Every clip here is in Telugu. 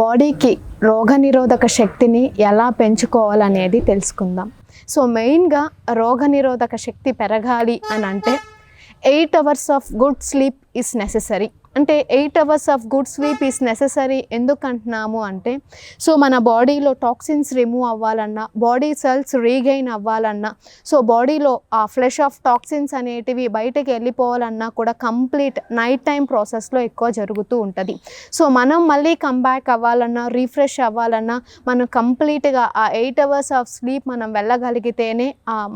బాడీకి రోగనిరోధక శక్తిని ఎలా పెంచుకోవాలనేది తెలుసుకుందాం. సో మెయిన్గా రోగనిరోధక శక్తి పెరగాలి అని అంటే eight hours of good sleep is necessary. అంటే eight hours of good sleep is necessary ఎందుకు అంటున్నాము అంటే సో మన బాడీలో టాక్సిన్స్ రిమూవ్ అవ్వాలన్నా బాడీ సెల్స్ రీగెయిన్ అవ్వాలన్నా సో బాడీలో ఆ ఫ్లెష్ ఆఫ్ టాక్సిన్స్ అనేటివి బయటకు వెళ్ళిపోవాలన్నా కూడా కంప్లీట్ నైట్ టైం ప్రాసెస్లో ఎక్కువ జరుగుతూ ఉంటుంది. సో మనం మళ్ళీ కంబ్యాక్ అవ్వాలన్నా రీఫ్రెష్ అవ్వాలన్నా మనం కంప్లీట్గా ఆ ఎయిట్ అవర్స్ ఆఫ్ స్లీప్ మనం వెళ్ళగలిగితేనే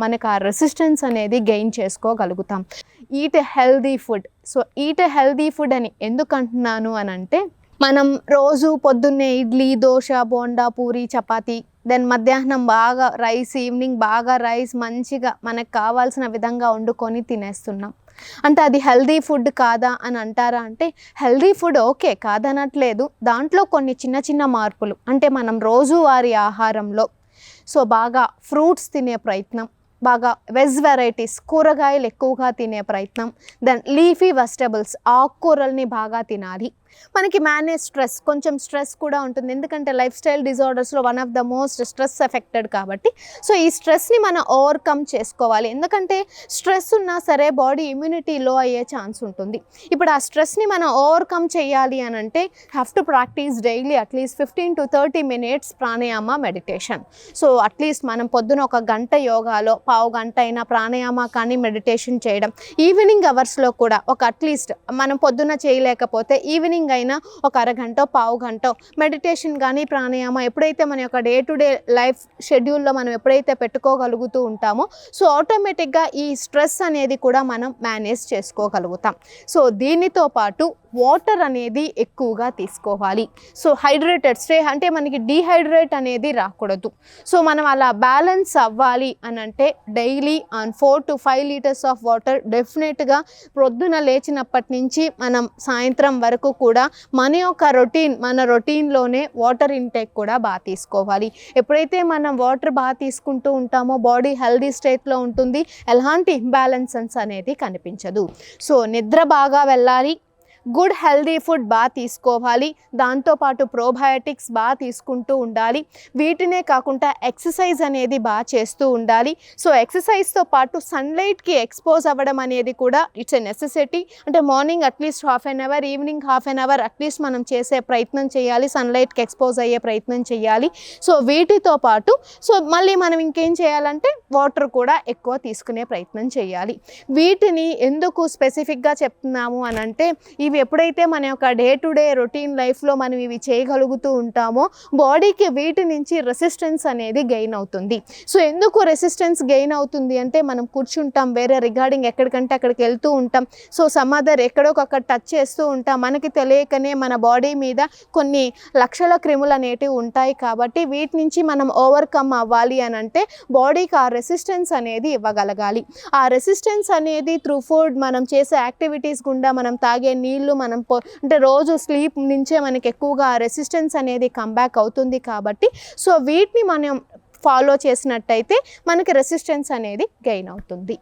మనకు ఆ రెసిస్టెన్స్ అనేది గెయిన్ చేసుకోగలుగుతాం. Eat healthy food so eat healthy food అని ఎందుకు అంటున్నాను అని అంటే మనం రోజు పొద్దున్నే ఇడ్లీ దోశ బోండా పూరి చపాతి దెన్ మధ్యాహ్నం బాగా రైస్ ఈవినింగ్ బాగా రైస్ మంచిగా మనకు కావాల్సిన విధంగా వండుకొని తినేస్తున్నాం. అంటే అది హెల్దీ ఫుడ్ కాదా అని అంటారా అంటే హెల్దీ ఫుడ్ ఓకే కాదనట్లేదు. దాంట్లో కొన్ని చిన్న చిన్న మార్పులు. అంటే మనం రోజువారీ ఆహారంలో సో బాగా ఫ్రూట్స్ తినే ప్రయత్నం. బాగా వెజ్ వెరైటీస్ కూరగాయలు ఎక్కువగా తినే ప్రయత్నం. దెన్ లీఫీ వెజిటబుల్స్ ఆకుకూరల్ని బాగా తినాలి. మనకి మేనేజ్ స్ట్రెస్ కొంచెం స్ట్రెస్ కూడా ఉంటుంది. ఎందుకంటే life style డిజార్డర్స్లో one of the most stress affected కాబట్టి. సో ఈ స్ట్రెస్ని మనం ఓవర్కమ్ చేసుకోవాలి. ఎందుకంటే స్ట్రెస్ ఉన్నా సరే బాడీ ఇమ్యూనిటీ లో అయ్యే ఛాన్స్ ఉంటుంది. ఇప్పుడు ఆ స్ట్రెస్ని మనం ఓవర్కమ్ చేయాలి అని అంటే have to practice daily at least fifteen to thirty minutes pranayama meditation so at least మనం పొద్దున ఒక గంట యోగాలో పావు గంట అయినా ప్రాణాయామ కానీ మెడిటేషన్ చేయడం. ఈవినింగ్ అవర్స్లో కూడా ఒక అట్లీస్ట్ మనం పొద్దున చేయలేకపోతే ఈవినింగ్ అయినా ఒక అరగంట పావు గంట మెడిటేషన్ కానీ ప్రాణాయామ ఎప్పుడైతే మన యొక్క డే టు డే లైఫ్ షెడ్యూల్లో మనం ఎప్పుడైతే పెట్టుకోగలుగుతూ ఉంటామో సో ఆటోమేటిక్గా ఈ స్ట్రెస్ అనేది కూడా మనం మేనేజ్ చేసుకోగలుగుతాం. సో దీనితో పాటు వాటర్ అనేది ఎక్కువగా తీసుకోవాలి. సో హైడ్రేటెడ్ స్టే అంటే మనకి డీహైడ్రేట్ అనేది రాకూడదు. సో మనం అలా బ్యాలెన్స్ అవ్వాలి అని అంటే daily on four to five litres of water డెఫినెట్గా ప్రొద్దున లేచినప్పటి నుంచి మనం సాయంత్రం వరకు కూడా మన యొక్క రొటీన్ మన రొటీన్లోనే వాటర్ ఇంటేక్ కూడా బాగా తీసుకోవాలి. ఎప్పుడైతే మనం వాటర్ బాగా తీసుకుంటూ ఉంటామో బాడీ హెల్దీ స్టేట్లో ఉంటుంది ఎలాంటి ఇంబ్యాలెన్సెన్స్ అనేది కనిపించదు. సో నిద్ర బాగా వెళ్ళాలి గుడ్ హెల్దీ ఫుడ్ బాగా తీసుకోవాలి. దాంతోపాటు ప్రోబయోటిక్స్ బాగా తీసుకుంటూ ఉండాలి. వీటినే కాకుండా ఎక్సర్సైజ్ అనేది బాగా చేస్తూ ఉండాలి. సో ఎక్సర్సైజ్తో పాటు సన్లైట్కి ఎక్స్పోజ్ అవ్వడం అనేది కూడా ఇట్స్ ఎ నెసెసిటీ. అంటే morning at least half an hour evening half an hour at least మనం చేసే ప్రయత్నం చేయాలి. సన్లైట్కి ఎక్స్పోజ్ అయ్యే ప్రయత్నం చేయాలి. సో వీటితో పాటు సో మళ్ళీ మనం ఇంకేం చేయాలంటే వాటర్ కూడా ఎక్కువ తీసుకునే ప్రయత్నం చేయాలి. వీటిని ఎందుకు స్పెసిఫిక్గా చెప్తున్నాము అని అంటే ఇవి ఎప్పుడైతే మన యొక్క డే టు డే రొటీన్ లైఫ్లో మనం ఇవి చేయగలుగుతూ ఉంటామో బాడీకి వీటి నుంచి రెసిస్టెన్స్ అనేది గెయిన్ అవుతుంది. సో ఎందుకు రెసిస్టెన్స్ గెయిన్ అవుతుంది అంటే మనం కూర్చుంటాం వేరే రిగార్డింగ్ ఎక్కడికంటే అక్కడికి వెళ్తూ ఉంటాం. సో సమ్ అదర్ ఎక్కడోకక్కడ టచ్ చేస్తూ ఉంటాం. మనకి తెలియకనే మన బాడీ మీద కొన్ని లక్షల క్రిములు అనేటివి ఉంటాయి కాబట్టి వీటి నుంచి మనం ఓవర్కమ్ అవ్వాలి అని అంటే బాడీకి ఆ రెసిస్టెన్స్ అనేది ఇవ్వగలగాలి. ఆ రెసిస్టెన్స్ అనేది త్రూ ఫుడ్ మనం చేసే యాక్టివిటీస్ గుండా మనం తాగే నీళ్ళు మనం పో అంటే రోజు స్లీప్ నుంచే మనకి ఎక్కువగా రెసిస్టెన్స్ అనేది కంబ్యాక్ అవుతుంది కాబట్టి సో వీటిని మనం ఫాలో చేసినట్టయితే మనకి రెసిస్టెన్స్ అనేది గెయిన్ అవుతుంది.